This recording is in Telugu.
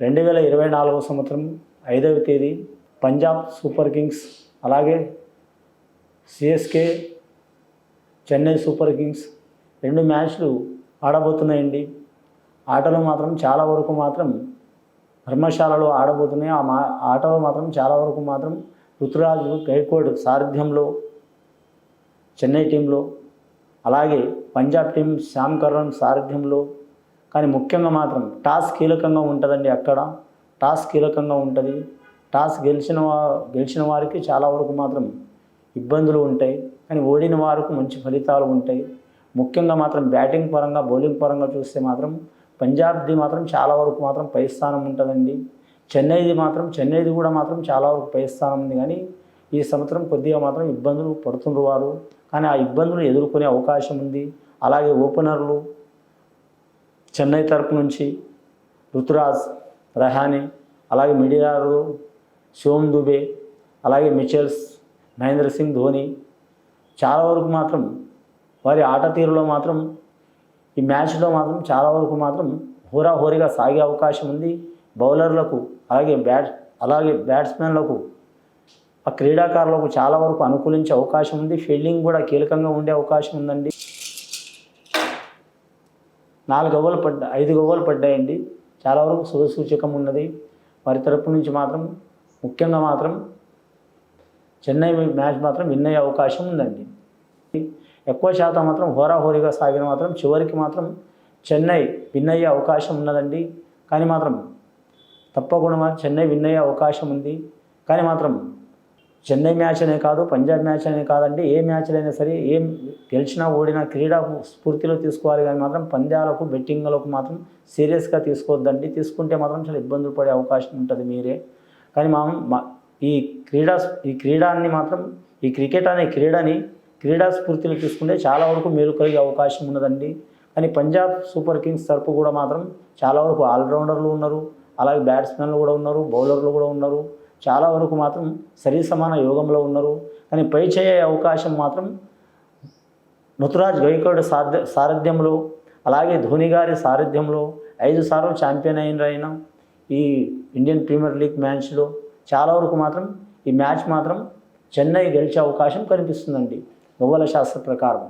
రెండు వేల ఇరవై నాలుగవ సంవత్సరం ఐదవ తేదీ పంజాబ్ సూపర్ కింగ్స్ అలాగే సిఎస్కే చెన్నై సూపర్ కింగ్స్ రెండు మ్యాచ్లు ఆడబోతున్నాయండి. ఆటలు మాత్రం చాలా వరకు మాత్రం ధర్మశాలలో ఆడబోతున్నాయి. ఆ మా ఆటలు మాత్రం చాలా వరకు మాత్రం ఋతురాజు గైక్వాడ్ సారథ్యంలో చెన్నై టీంలో అలాగే పంజాబ్ టీం శ్యామ్ కరణ్ సారథ్యంలో కానీ ముఖ్యంగా మాత్రం టాస్ కీలకంగా ఉంటుందండి అక్కడ. టాస్ కీలకంగా ఉంటుంది. టాస్ గెలిచిన వా గెలిచిన వారికి చాలా వరకు మాత్రం ఇబ్బందులు ఉంటాయి. కానీ ఓడిన వారికి మంచి ఫలితాలు ఉంటాయి. ముఖ్యంగా మాత్రం బ్యాటింగ్ పరంగా బౌలింగ్ పరంగా చూస్తే మాత్రం పంజాబ్ది మాత్రం చాలా వరకు మాత్రం పై స్థానం ఉంటుందండి. చెన్నైది మాత్రం చెన్నైది కూడా మాత్రం చాలా వరకు పై స్థానం ఉంది. కానీ ఈ సంవత్సరం కొద్దిగా మాత్రం ఇబ్బందులు పడుతున్నారు వారు. కానీ ఆ ఇబ్బందులు ఎదుర్కొనే అవకాశం ఉంది. అలాగే ఓపెనర్లు చెన్నై తరపు నుంచి రుతురాజ్ రహానీ అలాగే మిడియారు శివం దుబే అలాగే మిచెల్స్ మహేంద్ర సింగ్ ధోని చాలా వరకు మాత్రం వారి ఆట తీరులో మాత్రం ఈ మ్యాచ్లో మాత్రం చాలా వరకు మాత్రం హోరాహోరీగా సాగే అవకాశం ఉంది. బౌలర్లకు అలాగే బ్యాట్ అలాగే బ్యాట్స్మెన్లకు ఆ క్రీడాకారులకు చాలా వరకు అనుకూలించే అవకాశం ఉంది. ఫీల్డింగ్ కూడా కీలకంగా ఉండే అవకాశం ఉందండి. నాలుగు గవ్వలు పడ్డా ఐదు గవ్వలు పడ్డాయండి. చాలా వరకు శుభసూచకం ఉన్నది. వారి తరపు నుంచి మాత్రం ముఖ్యంగా మాత్రం చెన్నై మ్యాచ్ మాత్రం విన్ అయ్యే అవకాశం ఉందండి. ఎక్కువ శాతం మాత్రం హోరాహోరీగా సాగిన మాత్రం చివరికి మాత్రం చెన్నై విన్ అయ్యే అవకాశం ఉన్నదండి. కానీ మాత్రం తప్పకుండా చెన్నై విన్ అయ్యే అవకాశం ఉంది. కానీ మాత్రం చెన్నై మ్యాచ్ అనే కాదు పంజాబ్ మ్యాచ్ అనే కాదండి ఏ మ్యాచ్లైనా సరే ఏం గెలిచినా ఓడినా క్రీడా స్ఫూర్తిలో తీసుకోవాలి కానీ మాత్రం పంద్యాలకు బెట్టింగ్లకు మాత్రం సీరియస్గా తీసుకోవద్దండి. తీసుకుంటే మాత్రం చాలా ఇబ్బందులు పడే అవకాశం ఉంటుంది మీరే. కానీ మా ఈ క్రీడా ఈ క్రీడాన్ని మాత్రం ఈ క్రికెట్ అనే క్రీడని క్రీడా స్ఫూర్తిలో తీసుకుంటే చాలా వరకు మేలు కలిగే అవకాశం ఉన్నదండి. కానీ పంజాబ్ సూపర్ కింగ్స్ తరపు కూడా మాత్రం చాలా వరకు ఆల్రౌండర్లు ఉన్నారు అలాగే బ్యాట్స్మెన్లు కూడా ఉన్నారు బౌలర్లు కూడా ఉన్నారు. చాలా వరకు మాత్రం సరి సమాన యోగంలో ఉన్నారు. కానీ పై చేయ అవకాశం మాత్రం నుతురాజ్ గైకోడ్ సారథ్య సారథ్యంలో అలాగే ధోని గారి సారథ్యంలో ఐదు సార్లు ఛాంపియన్ అయిన ఆయన ఈ ఇండియన్ ప్రీమియర్ లీగ్ మ్యాచ్లో. చాలా వరకు మాత్రం ఈ మ్యాచ్ మాత్రం చెన్నై గెలిచే అవకాశం కనిపిస్తుందండి. నువ్వుల శాస్త్ర ప్రకారం.